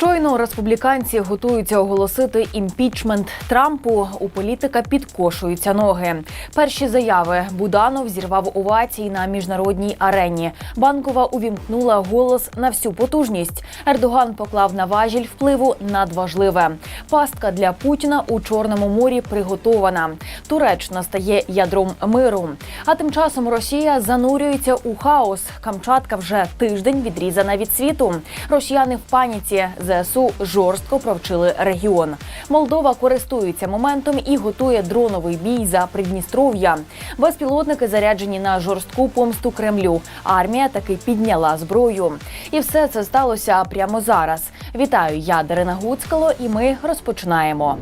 Щойно республіканці готуються оголосити імпічмент Трампу. У політика підкошуються ноги. Перші заяви Буданов зірвав овації на міжнародній арені. Банкова увімкнула голос на всю потужність. Ердоган поклав на важіль впливу надважливе. Пастка для Путіна у Чорному морі приготована. Туреччина стає ядром миру. А тим часом Росія занурюється у хаос. Камчатка вже тиждень відрізана від світу. Росіяни в паніці. ЗСУ жорстко провчили регіон. Молдова користується моментом і готує дроновий бій за Придністров'я. Безпілотники заряджені на жорстку помсту Кремлю. Армія таки підняла зброю. І все це сталося прямо зараз. Вітаю, я Дарина Гуцкало, і ми розпочинаємо.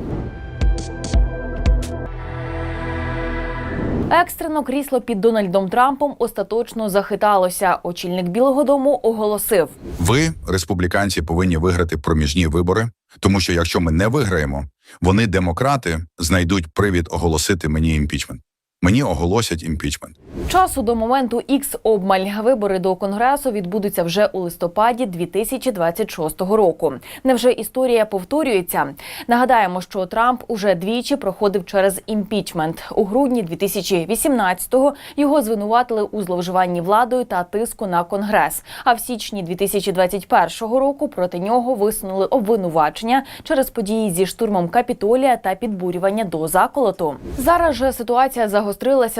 Екстрено крісло під Дональдом Трампом остаточно захиталося. Очільник Білого Дому оголосив: Ви, республіканці, повинні виграти проміжні вибори, тому що якщо ми не виграємо, вони, демократи, знайдуть привід оголосити мені імпічмент. Мені оголосять імпічмент. Часу до моменту ікс обмаль вибори до конгресу відбудуться вже у листопаді 2026 року. Невже історія повторюється? Нагадаємо, що Трамп уже двічі проходив через імпічмент. У грудні 2018-го його звинуватили у зловживанні владою та тиску на конгрес. А в січні 2021 року проти нього висунули обвинувачення через події зі штурмом капітолія та підбурювання до заколоту. Зараз же ситуація загострилася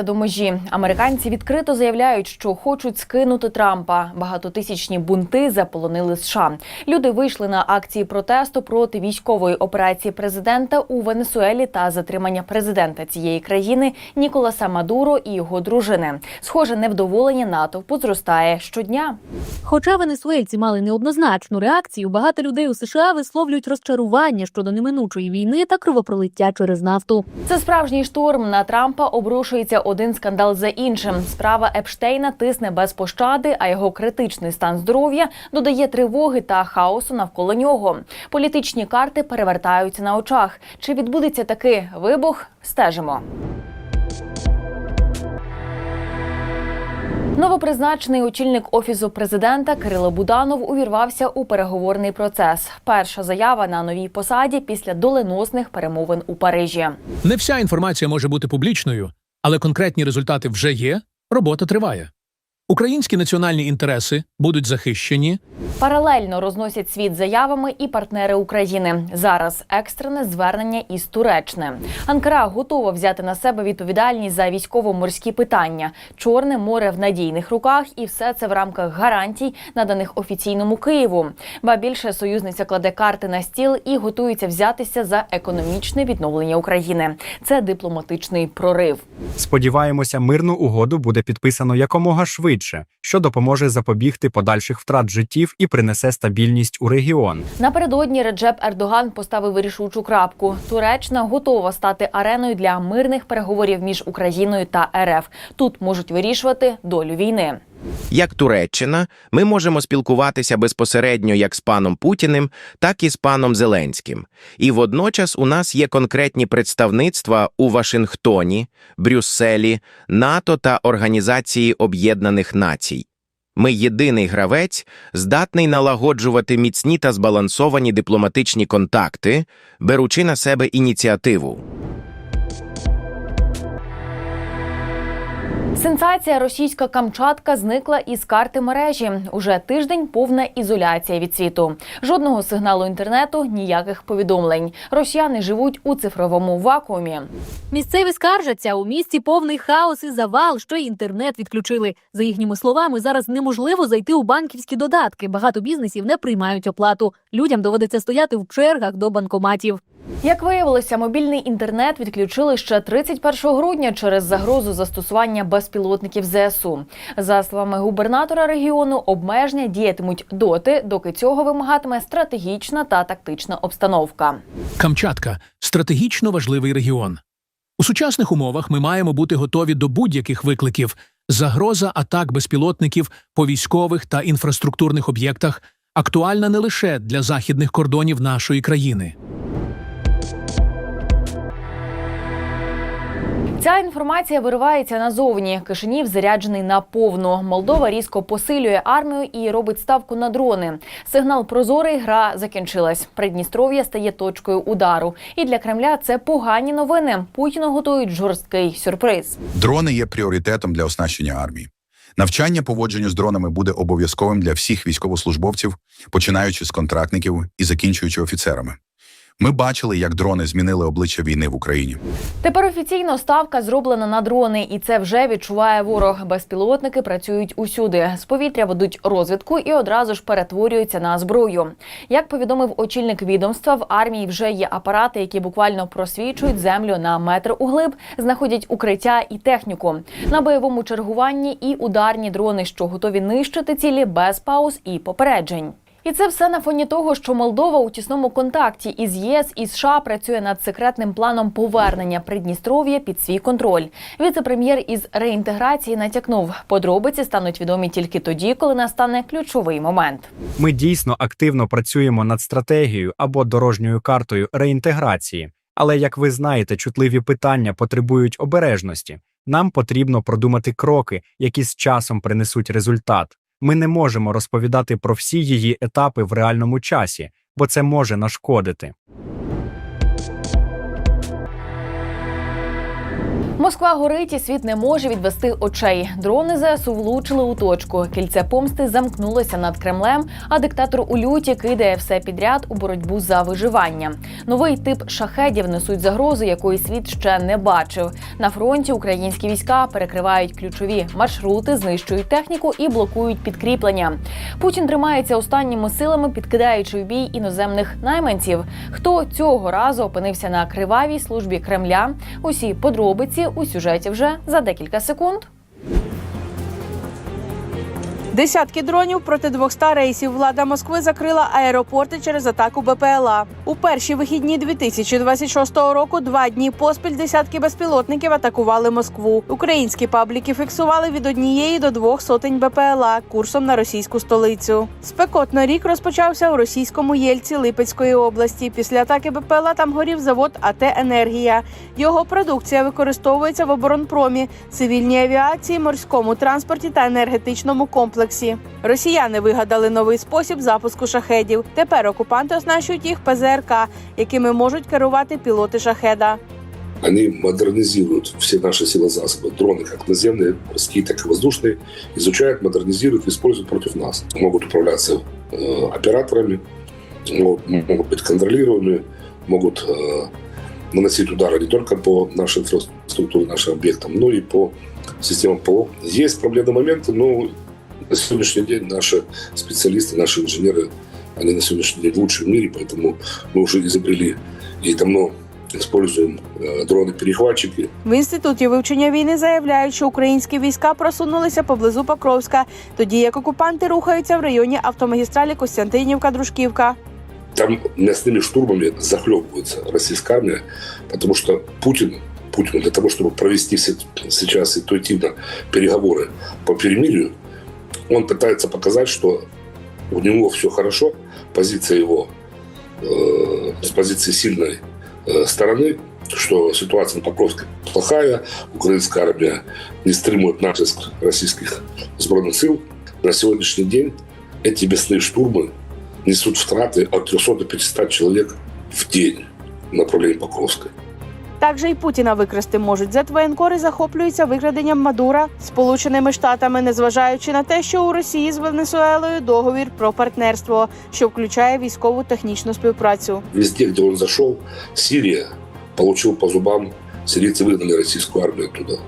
до межі. Американці відкрито заявляють, що хочуть скинути Трампа. Багатотисячні бунти заполонили США. Люди вийшли на акції протесту проти військової операції президента у Венесуелі та затримання президента цієї країни Ніколаса Мадуро і його дружини. Схоже, невдоволення натовпу зростає щодня. Хоча венесуельці мали неоднозначну реакцію, багато людей у США висловлюють розчарування щодо неминучої війни та кровопролиття через нафту. Це справжній штурм на Трампа обрушується один скандал за іншим. Справа Епштейна тисне без пощади, а його критичний стан здоров'я додає тривоги та хаосу навколо нього. Політичні карти перевертаються на очах. Чи відбудеться таки вибух? Стежимо. Новопризначений очільник офісу президента Кирило Буданов увірвався у переговорний процес. Перша заява на новій посаді після доленосних перемовин у Парижі. Не вся інформація може бути публічною, але конкретні результати вже є. Робота триває. Українські національні інтереси будуть захищені. Паралельно розносять світ заявами і партнери України. Зараз екстрене звернення із Туреччини. Анкара готова взяти на себе відповідальність за військово-морські питання. Чорне море в надійних руках, і все це в рамках гарантій, наданих офіційному Києву. Ба більше союзниця кладе карти на стіл і готується взятися за економічне відновлення України. Це дипломатичний прорив. Сподіваємося, мирну угоду буде підписано якомога швидше, що допоможе запобігти подальших втрат життів і принесе стабільність у регіон. Напередодні Реджеп Ердоган поставив вирішучу крапку. Туреччина готова стати ареною для мирних переговорів між Україною та РФ. Тут можуть вирішувати долю війни. Як Туреччина, ми можемо спілкуватися безпосередньо як з паном Путіним, так і з паном Зеленським. І водночас у нас є конкретні представництва у Вашингтоні, Брюсселі, НАТО та Організації Об'єднаних Націй. Ми єдиний гравець, здатний налагоджувати міцні та збалансовані дипломатичні контакти, беручи на себе ініціативу. Сенсація російська Камчатка зникла із карти мережі. Уже тиждень повна ізоляція від світу. Жодного сигналу інтернету, ніяких повідомлень. Росіяни живуть у цифровому вакуумі. Місцеві скаржаться у місті повний хаос і завал, що й інтернет відключили. За їхніми словами, зараз неможливо зайти у банківські додатки. Багато бізнесів не приймають оплату. Людям доводиться стояти в чергах до банкоматів. Як виявилося, мобільний інтернет відключили ще 31 грудня через загрозу застосування безпілотників ЗСУ. За словами губернатора регіону, обмеження діятимуть доти, доки цього вимагатиме стратегічна та тактична обстановка. Камчатка стратегічно важливий регіон. У сучасних умовах ми маємо бути готові до будь-яких викликів. Загроза атак безпілотників по військових та інфраструктурних об'єктах актуальна не лише для західних кордонів нашої країни. Ця інформація виривається назовні. Кишинів заряджений на повну. Молдова різко посилює армію і робить ставку на дрони. Сигнал прозорий. Гра закінчилась. Придністров'я стає точкою удару. І для Кремля це погані новини. Путіну готують жорсткий сюрприз. Дрони є пріоритетом для оснащення армії. Навчання поводженню з дронами буде обов'язковим для всіх військовослужбовців, починаючи з контрактників і закінчуючи офіцерами. Ми бачили, як дрони змінили обличчя війни в Україні. Тепер офіційно ставка зроблена на дрони, і це вже відчуває ворог. Безпілотники працюють усюди. З повітря ведуть розвідку і одразу ж перетворюються на зброю. Як повідомив очільник відомства, в армії вже є апарати, які буквально просвічують землю на метр углиб, знаходять укриття і техніку на бойовому чергуванні і ударні дрони, що готові нищити цілі без пауз і попереджень. І це все на фоні того, що Молдова у тісному контакті із ЄС і США працює над секретним планом повернення Придністров'я під свій контроль. Віце-прем'єр із реінтеграції натякнув, подробиці стануть відомі тільки тоді, коли настане ключовий момент. Ми дійсно активно працюємо над стратегією або дорожньою картою реінтеграції. Але, як ви знаєте, чутливі питання потребують обережності. Нам потрібно продумати кроки, які з часом принесуть результат. Ми не можемо розповідати про всі її етапи в реальному часі, бо це може нашкодити. Москва горить і світ не може відвести очей. Дрони ЗСУ влучили у точку. Кільце помсти замкнулося над Кремлем, а диктатор у люті кидає все підряд у боротьбу за виживання. Новий тип шахедів несуть загрозу, якої світ ще не бачив. На фронті українські війська перекривають ключові маршрути, знищують техніку і блокують підкріплення. Путін тримається останніми силами, підкидаючи в бій іноземних найманців. Хто цього разу опинився на кривавій службі Кремля? Усі подробиці у сюжеті вже за декілька секунд. Десятки дронів проти 200 рейсів. Влада Москви закрила аеропорти через атаку БПЛА. У перші вихідні 2026 року два дні поспіль десятки безпілотників атакували Москву. Українські пабліки фіксували від однієї до двох сотень БПЛА курсом на російську столицю. Спекотно рік розпочався у російському Єльці Липецької області. Після атаки БПЛА там горів завод АТ Енергія. Його продукція використовується в оборонпромі, цивільній авіації, морському транспорті та енергетичному комплексі Росіяни вигадали новий спосіб запуску шахедів. Тепер окупанти оснащують їх ПЗРК, якими можуть керувати пілоти шахеда. Они модернизируют все наши силы засобы, дроны как наземные, морские, так и воздушные, изучают, модернизируют, используют против нас. Могут управляться э, операторами, могут, могут быть контролируемыми, могут э, наносить удары не только по нашей инфраструктуре, нашим объектам, но и по системам ПО. Есть проблемные моменты, но на сегодняшний день наши специалисты, наши инженеры, они на сегодняшний день лучшие в мире, поэтому мы уже изобрели и давно используем э, дроны-перехватчики. В інституті вивчення війни заявляють, що українські війська просунулися поблизу Покровська, тоді як окупанти рухаються в районі автомагістралі Костянтинівка-Дружківка. Там мясными штурмами захлебывается российская армия, потому что Путин, Путин для того, чтобы провести се- сейчас интуитивно переговоры по перемирию, он пытается показать, что у него все хорошо, позиция его э, с позиции сильной э, стороны, что ситуация на Покровской плохая, украинская армия не стримует натиск российских сбройных сил. На сегодняшний день эти мясные штурмы несут втраты от 300 до 500 человек в день в направлении Покровской. Також і Путіна викрасти можуть. Зетвоєнкори захоплюються викраденням Мадура Сполученими Штатами, незважаючи на те, що у Росії з Венесуелою договір про партнерство, що включає військову технічну співпрацю. Везде, где он зашел, Сирия получил по зубам, сирийцы выгнали российскую армию оттуда.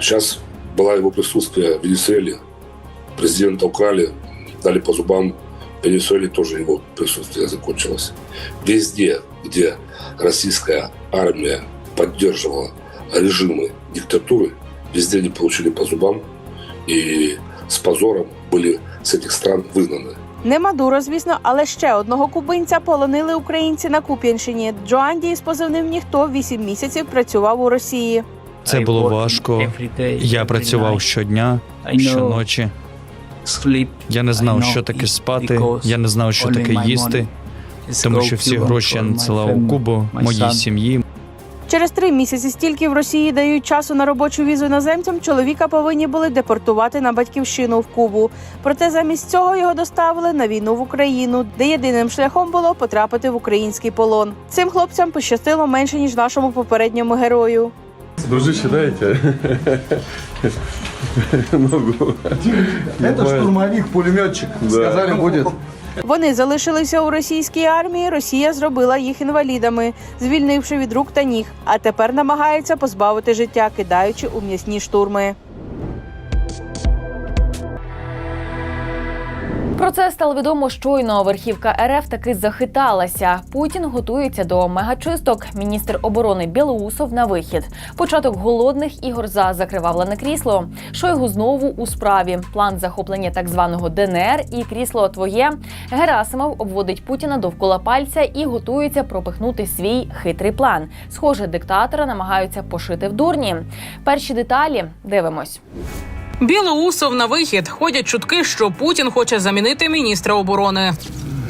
Сейчас было его присутствие в Венесуэле, президента украли, дали по зубам, в Венесуэле тоже его присутствие закончилось. Везде, где российская армия поддерживала режимы диктатуры, везде они получили по зубам и с позором были с этих стран выгнаны. Не Мадуро, звісно, але ще одного кубинця полонили українці на Куп'янщині. Джоанді із позивним ніхто 8 місяців працював у Росії. Це було важко. Я працював щодня, щоночі. Я не знав, що таке спати. Я не знав, що таке їсти, тому що всі гроші я надсилав у Кубу, моїй сім'ї. Через три місяці, стільки в Росії дають часу на робочу візу іноземцям, чоловіка повинні були депортувати на батьківщину в Кубу. Проте замість цього його доставили на війну в Україну, де єдиним шляхом було потрапити в український полон. Цим хлопцям пощастило менше ніж нашому попередньому герою. Дружище, дайте. Ногу. Это штурмовик, пулеметчик. Сказали, будет. Вони залишилися у російській армії. Росія зробила їх інвалідами, звільнивши від рук та ніг. А тепер намагається позбавити життя, кидаючи у м'ясні штурми. Про це стало відомо щойно. Верхівка РФ таки захиталася. Путін готується до мегачисток. Міністр оборони Білоусов на вихід. Початок голодних ігор за закривавлене крісло. Шойгу знову у справі. План захоплення так званого ДНР і крісло твоє. Герасимов обводить Путіна довкола пальця і готується пропихнути свій хитрий план. Схоже, диктатора намагаються пошити в дурні. Перші деталі дивимось. Білоусов на вихід. Ходять чутки, що Путін хоче замінити міністра оборони.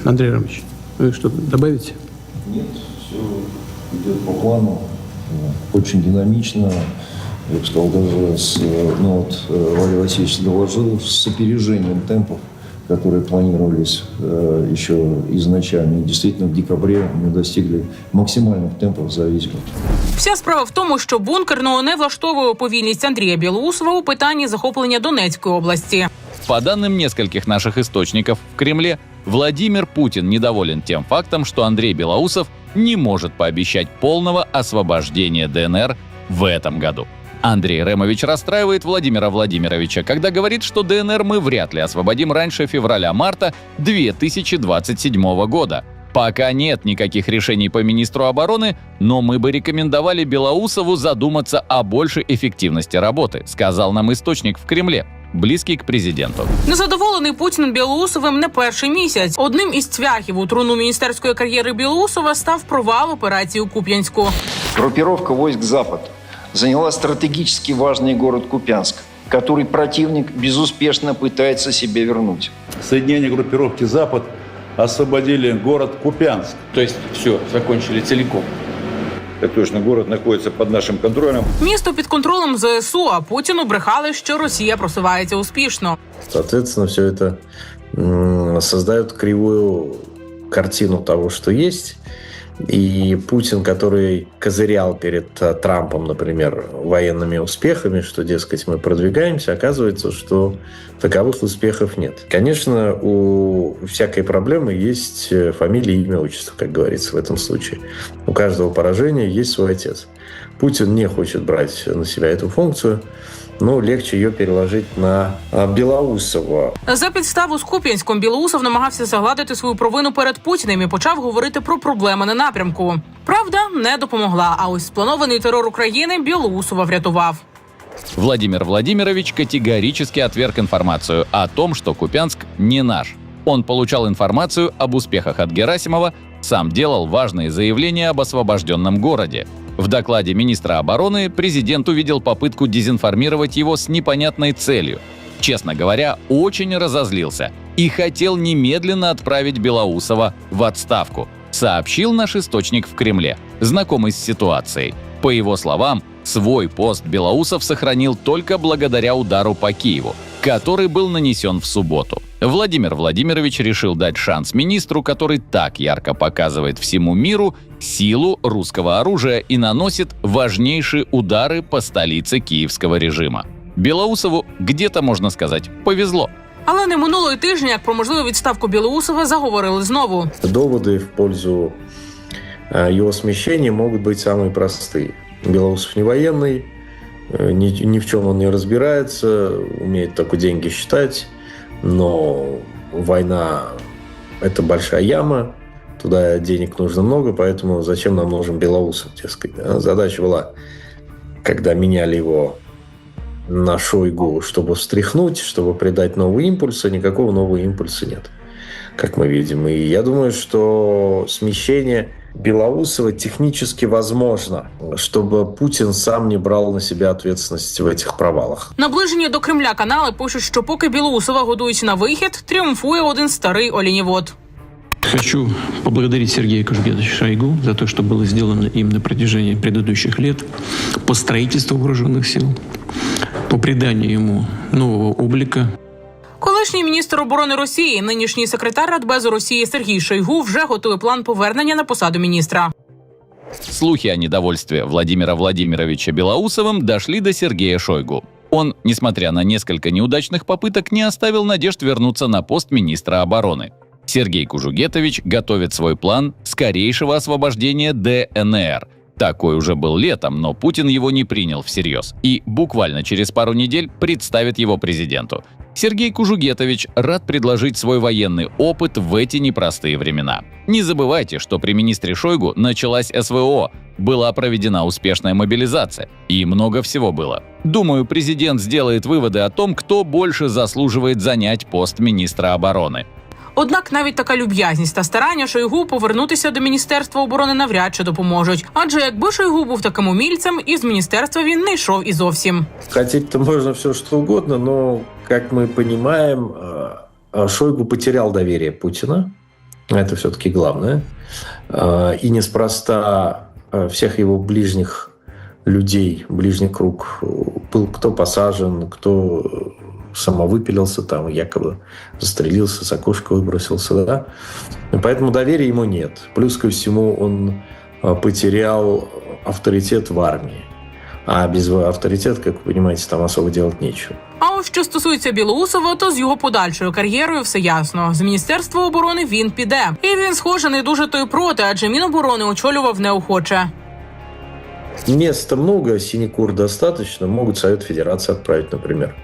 Андрей Рамович, вы что-то добавите? Нет, все идет по плану. Очень динамично. Я бы сказал, даже с, э, ну вот, э, Валерий Васильевич доложил с опережением темпов, которые планировались э, еще изначально. И действительно, в декабре мы достигли максимальных темпов за весь год. Вся справа в тому, що бункерного не влаштовує повільність Андрія Білоусова у питанні захоплення Донецької області. По данным нескольких наших источников в Кремле, Владимир Путин недоволен тем фактом, что Андрей Белоусов не может пообещать полного освобождения ДНР в этом году. Андрей Ремович расстраивает Владимира Владимировича, когда говорит, что ДНР мы вряд ли освободим раньше февраля-марта 2027 года. Пока нет никаких решений по министру обороны, но мы бы рекомендовали Белоусову задуматься о большей эффективности работы, сказал нам источник в Кремле, близкий к президенту. Незадоволений Путін Білоусовим не перший місяць. Одним із цвяхів у труну міністерської кар'єри Білоусова став провал операції у Куп'янську. Группировка войск «Запад» заняла стратегически важный город Купянск, который противник безуспешно пытается себе вернуть. Соединение группировки «Запад» освободили город Купянск. То есть все, закончили целиком. Так точно, город находится под нашим контролем. Місто під контролем ЗСУ, а Путіну брехали, що Росія просувається успішно. Соответственно, все это м, создает кривую картину того, что есть. И Путин, который козырял перед э, Трампом, например, военными успехами, что, дескать, мы продвигаемся, оказывается, что таковых успехов нет. Конечно, у всякой проблемы есть э, фамилия, имя, отчество, как говорится в этом случае. У каждого поражения есть свой отец. Путин не хочет брать на себя эту функцию, но легче ее переложить на а, Белоусова. За підставу з Куп'янськом Білоусов намагався загладити свою провину перед Путіним і почав говорити про проблеми на напрямку. Правда, не допомогла. А ось спланований терор України Білоусова врятував. Владимир Владимирович категорически отверг информацию о том, что Купянск не наш. Он получал информацию об успехах от Герасимова, сам делал важные заявления об освобожденном городе. В докладе министра обороны президент увидел попытку дезинформировать его с непонятной целью. Честно говоря, очень разозлился и хотел немедленно отправить Белоусова в отставку, сообщил наш источник в Кремле, знакомый с ситуацией. По его словам, свой пост Белоусов сохранил только благодаря удару по Киеву, который был нанесен в субботу. Владимир Владимирович решил дать шанс министру, который так ярко показывает всему миру силу русского оружия и наносит важнейшие удары по столице киевского режима. Белоусову где-то, можно сказать, повезло. Але не минуло й тижня, як про можливу відставку Білоусова заговорили знову. Доводы в пользу его смещения могут быть самые простые. Белоусов не военный, э, ни, ни в чем он не разбирается, умеет только деньги считать, но война – это большая яма, туда денег нужно много, поэтому зачем нам нужен Белоусов, дескать. А Задача была, когда меняли его на Шойгу, чтобы встряхнуть, чтобы придать новый импульс, а никакого нового импульса нет, как мы видим. И я думаю, что смещение Белоусова технически возможно, чтобы Путин сам не брал на себя ответственность в этих провалах. Наближені до Кремля канали пишуть, що поки Білоусова годують на вихід, тріумфує один старий олінівод. Хочу поблагодарить Сергея Кожугетовича Шойгу за то, что было сделано им на протяжении предыдущих лет по строительству вооруженных сил, по приданию ему нового облика, Колишній міністр оборони Росії, нинішній секретар Радбезу Росії Сергій Шойгу вже готує план повернення на посаду міністра. Слухи о недовольстве Владимира Владимировича Белоусовым дошли до Сергея Шойгу. Он, несмотря на несколько неудачных попыток, не оставил надежд вернуться на пост министра обороны. Сергей Кужугетович готовит свой план скорейшего освобождения ДНР. Такой уже был летом, но Путин его не принял всерьез и буквально через пару недель представит его президенту. Сергей Кужугетович рад предложить свой военный опыт в эти непростые времена. Не забывайте, что при министре Шойгу началась СВО, была проведена успешная мобилизация и много всего было. Думаю, президент сделает выводы о том, кто больше заслуживает занять пост министра обороны. Однак навіть така люб'язність та старання Шойгу повернутися до міністерства оборони навряд чи допоможуть. Адже якби Шойгу був таким умільцем, із міністерства він не йшов і зовсім. Хотеть-то можно все что угодно, но, как мы понимаем, э, э, Шойгу потерял доверие Путина. Это все-таки главное. Э, И неспроста э, всех его ближних людей, ближний круг, э, был кто посажен, кто э, самовыпилился, там якобы застрелился, с окошка выбросился, да. И Поэтому доверия ему нет. Плюс ко всему он э, потерял авторитет в армии. А без авторитета, как вы понимаете, там особо делать нечего. А от що стосується Білоусова, то з його подальшою кар'єрою все ясно. З міністерства оборони він піде, і він схоже не дуже то й проти, адже міноборони очолював неохоче. Места много, синекур достаточно. Могут Совет Федерации отправить, например.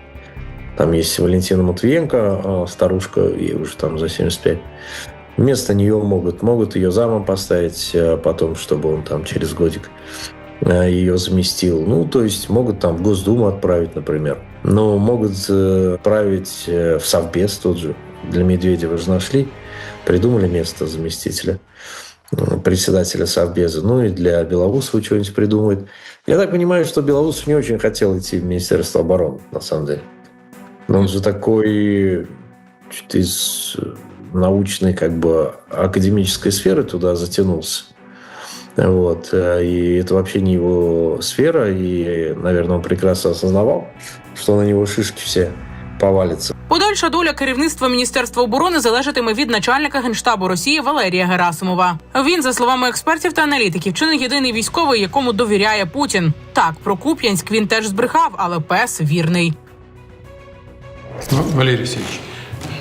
Там есть Валентина Матвиенко, а, старушка, ей уже там за 75. Вместо нее могут, могут ее замом поставить а, потом, чтобы он там через годик а, ее заместил. Ну, то есть могут там в Госдуму отправить, например. Но могут э, отправить э, в Совбез тот же. Для Медведева же нашли, придумали место заместителя э, председателя Совбеза. Ну и для Белоусова что-нибудь придумают. Я так понимаю, что Белоусов не очень хотел идти в Министерство обороны, на самом деле. Но он же такой чуть из э, научной, как бы, академической сферы туда затянулся. Вот. э, И это вообще не его сфера. И, наверное, он прекрасно осознавал, что на него шишки все повалятся. Подальша доля керівництва міністерства оборони залежатиме від начальника генштабу Росії Валерія Герасимова. Він, за словами експертів та аналітиків, чи не єдиний військовий, якому довіряє Путін. Так, про Куп'янськ він теж збрехав, але пес вірний. Ну, Валерий Алексеевич,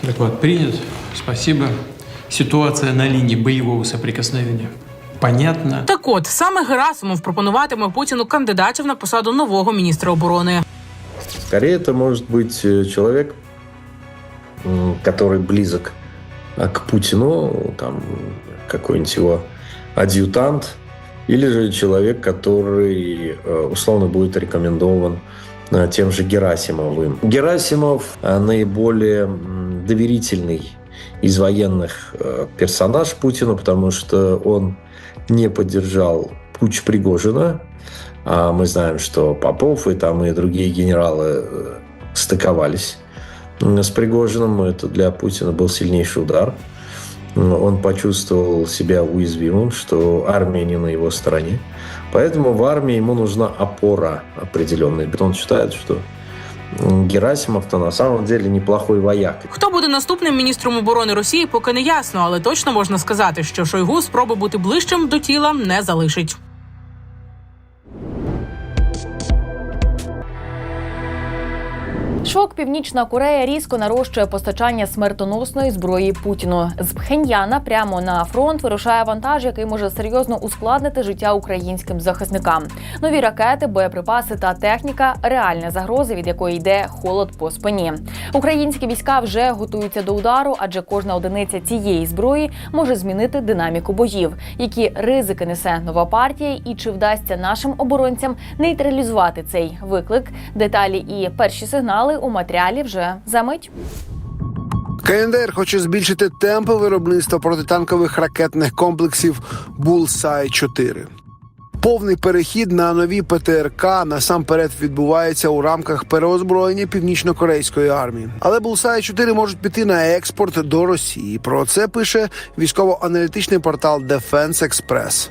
доклад принят. Спасибо. Ситуация на линии боевого соприкосновения понятна. Так от саме Герасимов пропонуватиме Путіну кандидатів на посаду нового міністра оборони. Скорее, это может быть э, человек, м, который близок а, к Путину, там какой-нибудь его адъютант, или же человек, который э, условно будет рекомендован э, тем же Герасимовым. Герасимов э, наиболее доверительный из военных э, персонаж Путину, потому что он не поддержал путь Пригожина, а мы знаем, что Попов и там и другие генералы э, стыковались с Пригожиным. Это для Путина был сильнейший удар. Он почувствовал себя уязвимым, что армия не на его стороне. Поэтому в армии ему нужна опора определенная. Он считает, что Герасимов-то на самом деле неплохой вояк. Хто буде наступним міністром оборони Росії, поки не ясно, але точно можна сказати, що Шойгу спроби бути ближчим до тіла не залишить. Шок Північна Корея різко нарощує постачання смертоносної зброї Путіну. З Пхеньяна прямо на фронт вирушає вантаж, який може серйозно ускладнити життя українським захисникам. Нові ракети, боєприпаси та техніка реальна загроза, від якої йде холод по спині. Українські війська вже готуються до удару, адже кожна одиниця цієї зброї може змінити динаміку боїв. Які ризики несе нова партія, і чи вдасться нашим оборонцям нейтралізувати цей виклик? Деталі і перші сигнали у матеріалі вже за мить. КНДР хоче збільшити темпи виробництва протитанкових ракетних комплексів Булсай 4 Повний перехід на нові ПТРК насамперед відбувається у рамках переозброєння північно-корейської армії. Але Булсай 4 можуть піти на експорт до Росії. Про це пише військово-аналітичний портал Defense Express.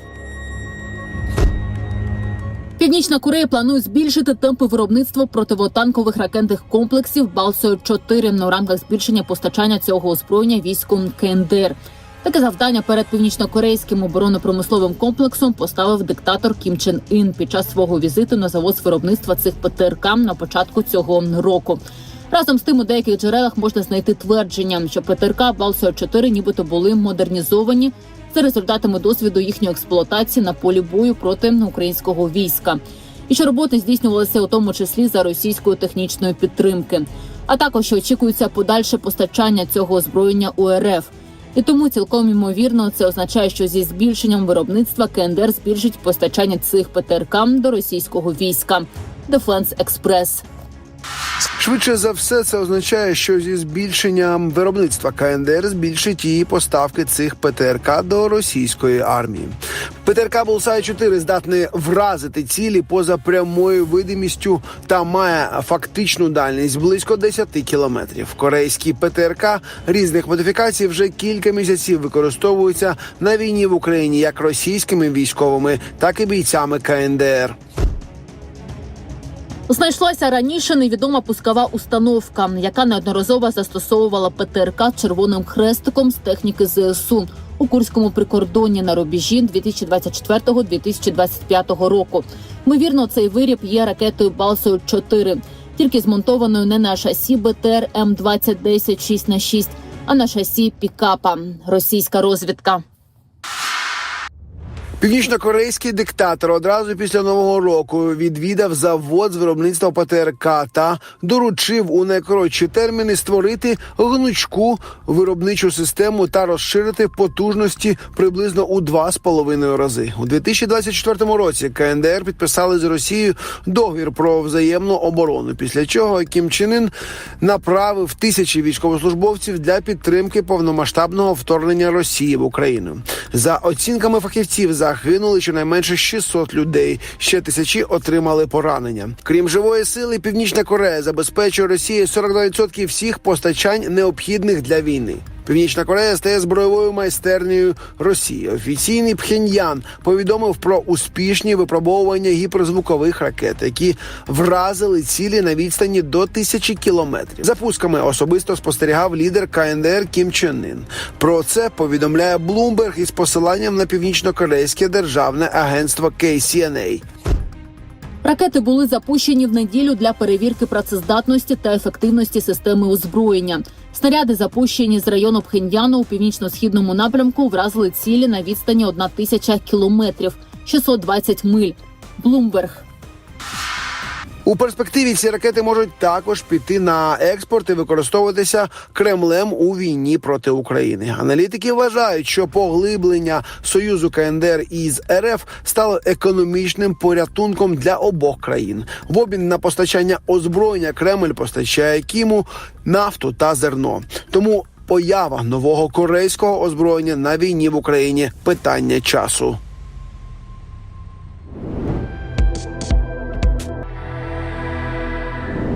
Північна Корея планує збільшити темпи виробництва противотанкових ракетних комплексів Балсою 4 у рамках збільшення постачання цього озброєння військом КНДР. Таке завдання перед північно-корейським оборонно-промисловим комплексом поставив диктатор Кім Чен Ін під час свого візиту на завод з виробництва цих ПТРК на початку цього року. Разом з тим у деяких джерелах можна знайти твердження, що ПТРК Балсою 4 нібито були модернізовані за результатами досвіду їхньої експлуатації на полі бою проти українського війська, і що роботи здійснювалися у тому числі за російської технічної підтримки. А також очікується подальше постачання цього озброєння у РФ. І тому цілком ймовірно це означає, що зі збільшенням виробництва КНДР збільшить постачання цих ПТРК до російського війська. Defense Express. Швидше за все, це означає, що зі збільшенням виробництва КНДР збільшить її поставки цих ПТРК до російської армії. ПТРК Булсай 4 здатний вразити цілі поза прямою видимістю та має фактичну дальність близько 10 кілометрів. Корейські ПТРК різних модифікацій вже кілька місяців використовуються на війні в Україні як російськими військовими, так і бійцями КНДР. Знайшлася раніше невідома пускова установка, яка неодноразово застосовувала ПТРК червоним хрестиком з техніки ЗСУ у Курському прикордонні на рубежі 2024-2025 року. Ймовірно, цей виріб є ракетою Балсою 4 тільки змонтованою не на шасі БТР М 2010 6 на 6 а на шасі пікапа. Російська розвідка. Північно-корейський диктатор одразу після нового року відвідав завод з виробництва ПТРК та доручив у найкоротші терміни створити гнучку виробничу систему та розширити потужності приблизно у два з половиною рази. У 2024 році КНДР підписали з Росією договір про взаємну оборону. Після чого Кім Чен Ін направив тисячі військовослужбовців для підтримки повномасштабного вторгнення Росії в Україну. За оцінками фахівців, загинули щонайменше 600 людей. Ще тисячі отримали поранення. Крім живої сили, Північна Корея забезпечує Росії 42% всіх постачань необхідних для війни. Північна Корея стає збройовою майстернею Росії. Офіційний Пхеньян повідомив про успішні випробовування гіперзвукових ракет, які вразили цілі на відстані до тисячі кілометрів. За пусками особисто спостерігав лідер КНДР Кім Чен Ін. Про це повідомляє Блумберг із посиланням на північно-корейське державне агентство KCNA. Ракети були запущені в неділю для перевірки працездатності та ефективності системи озброєння. Снаряди, запущені з району Пхеньяну у північно-східному напрямку, вразили цілі на відстані 1000 тисяча кілометрів 620 миль. Блумберг. У перспективі ці ракети можуть також піти на експорт і використовуватися Кремлем у війні проти України. Аналітики вважають, що поглиблення союзу КНДР із РФ стало економічним порятунком для обох країн. В обмін на постачання озброєння Кремль постачає Кіму нафту та зерно. Тому поява нового корейського озброєння на війні в Україні питання часу.